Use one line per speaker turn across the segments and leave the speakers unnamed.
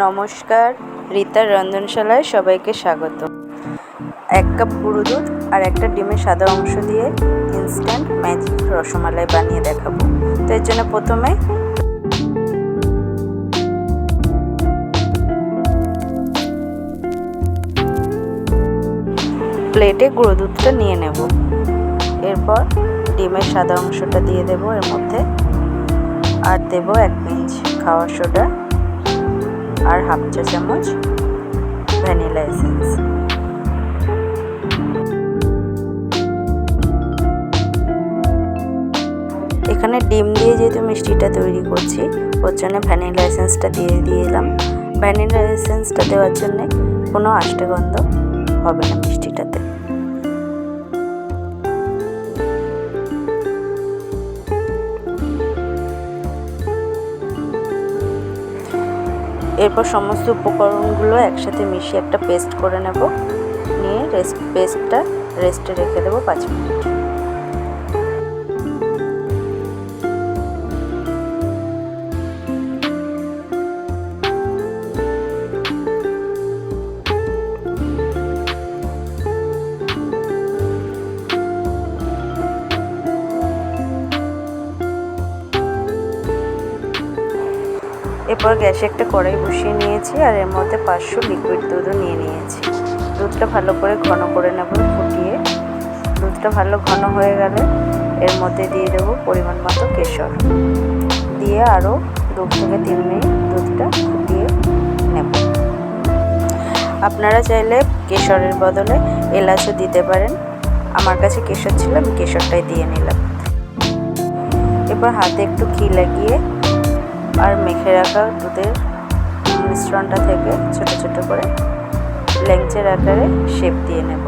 নমস্কার রীতার রন্ধনশালায় সবাইকে স্বাগত। এক কাপ গুঁড়ো দুধ আর একটা ডিমের সাদা অংশ দিয়ে ইনস্ট্যান্ট ম্যাজিক রসমালাই বানিয়ে দেখাবো। তো এর জন্য প্রথমে প্লেটে গুঁড়ো দুধটা নিয়ে নেব। এরপর ডিমের সাদা অংশটা দিয়ে দেবো। এর মধ্যে আর দেব এক পিঞ্চ খাওয়ার সোডা। আর হাফ চা চামচ ভ্যানিলা এসেন্স। এখানে ডিম দিয়ে যেহেতু মিষ্টিটা তৈরি করছি, ওর জন্য ভ্যানিলা এসেন্সটা দিয়ে দিলাম ভ্যানিলা এসেন্সটা দেওয়ার জন্যে কোনো আষ্টে গন্ধ হবে না মিষ্টিটাতে। এরপর সমস্ত উপকরণগুলো একসাথে মিশিয়ে একটা পেস্ট করে নেব। নিয়ে রেস্ট পেস্টটা রেস্টে রেখে দেবো পাঁচ মিনিট। এরপর গ্যাসে একটা কড়াই বসিয়ে নিয়েছি আর এর মধ্যে পাঁচশো লিকুইড দুধও নিয়ে নিয়েছি। দুধটা ভালো করে ঘন করে নেব ফুটিয়ে। দুধটা ভালো ঘন হয়ে গেলে এর মধ্যে দিয়ে দেব পরিমাণ মতো কেশর। দিয়ে আরও দু থেকে তিন মিনিট দুধটা ফুটিয়ে নেব। আপনারা চাইলে কেশরের বদলে এলাচও দিতে পারেন। আমার কাছে কেশর ছিল, আমি কেশরটাই দিয়ে নিলাম। এবার হাতে একটু ঘি লাগিয়ে আর মেখে রাখা দুধের মিশ্রণটা থেকে ছোট ছোট করে লেংচের আকারে শেপ দিয়ে নেব।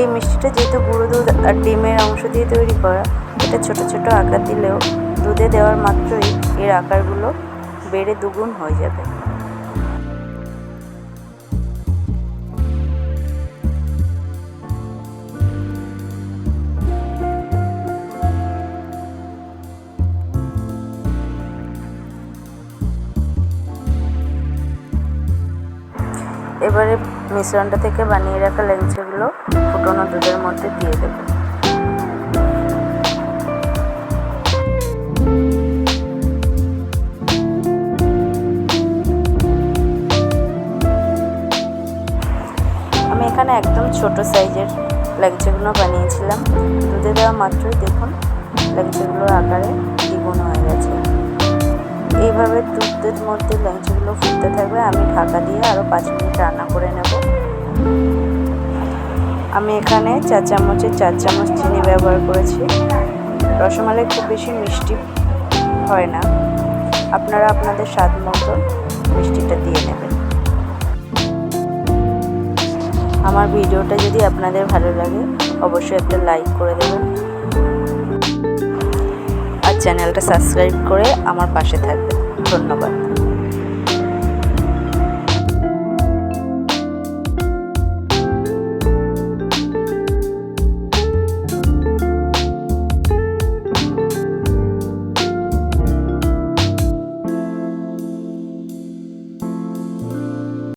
এই মিষ্টিটা যেহেতু গুঁড়ো দুধ আর ডিমের অংশ দিয়ে তৈরি করা, এটা ছোট ছোট আকার দিলেও দুধে দেওয়ার মাত্রই এর আকারগুলো বেড়ে দুগুণ হয়ে যাবে। এবারে মিশ্রণটা থেকে বানিয়ে রাখা লেঞ্চেগুলো ফুটনো দুধের মধ্যে দিয়ে দেব। আমি এখানে একদম ছোট সাইজের ল্যাংচাগুলো বানিয়েছিলাম। দুধে দেওয়া মাত্রই দেখুন ল্যাংচাগুলোর আকারে। এইভাবে দুধের মধ্যে ল্যাংচাগুলো ফুটতে থাকবে, আমি ঢাকা দিয়ে আরও পাঁচ মিনিট রান্না করে নেব। আমি এখানে চার চামচের চার চামচ চিনি ব্যবহার করেছি। রসমালাই খুব বেশি মিষ্টি হয় না। আপনারা আপনাদের স্বাদ মতো মিষ্টিটা দিয়ে নেবেন। আমার ভিডিওটা যদি আপনাদের ভালো লাগে, অবশ্যই একটা লাইক করে দেবেন। চ্যানেলটা সাবস্ক্রাইব করে আমার পাশে থাকবেন। ধন্যবাদ।